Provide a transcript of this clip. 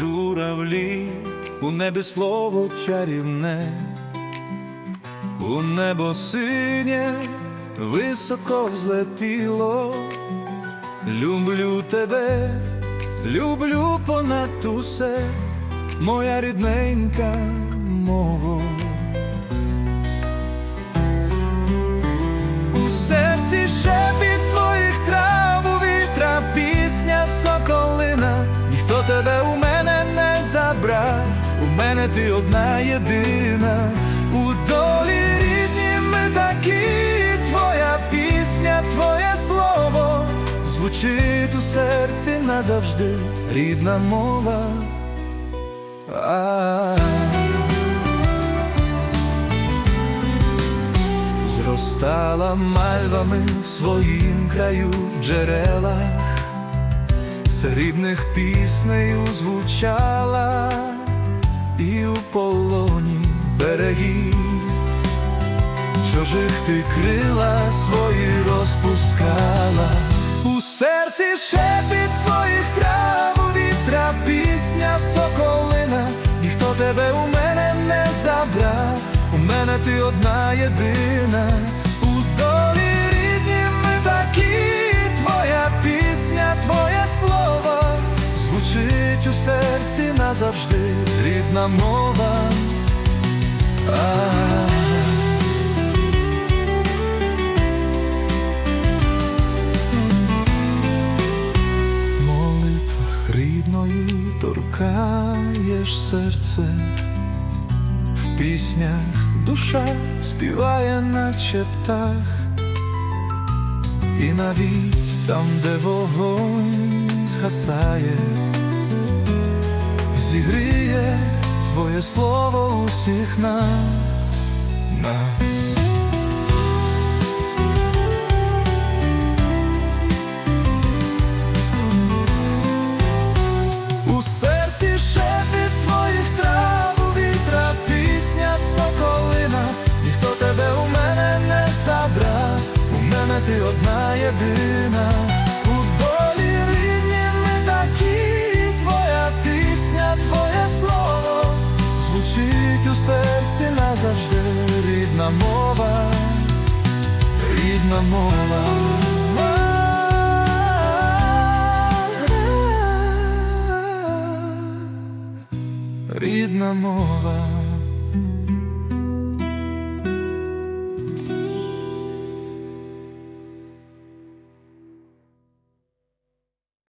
журавлі, у небі слово чарівне, у небо синє високо взлетіло, люблю тебе, люблю понад усе, моя рідненька мова. Мене ти одна єдина, у долі рідні ми такі, твоя пісня, твоє слово. Звучить у серці назавжди, рідна мова. Зростала мальвами в своїм краю в джерелах, срібних піснею звучала і у полоні берегів, чужих ти крила свої розпускала, у серці шепіт твоїх трав, у вітра пісня соколина, ніхто тебе у мене не забрав, у мене ти одна єдина, звучить у серці назавжди, рідна мова. А. Молитвах рідною торкаєш серце, в піснях душа співає, наче птах, і навіть там, де вогонь згасає, зігріє твоє слово усіх нас. У серці шепіт твоїх трав, у вітра пісня соколина, ніхто тебе у мене не забрав, у мене ти одна єдина, рідна мова, рідна мова. Рідна мова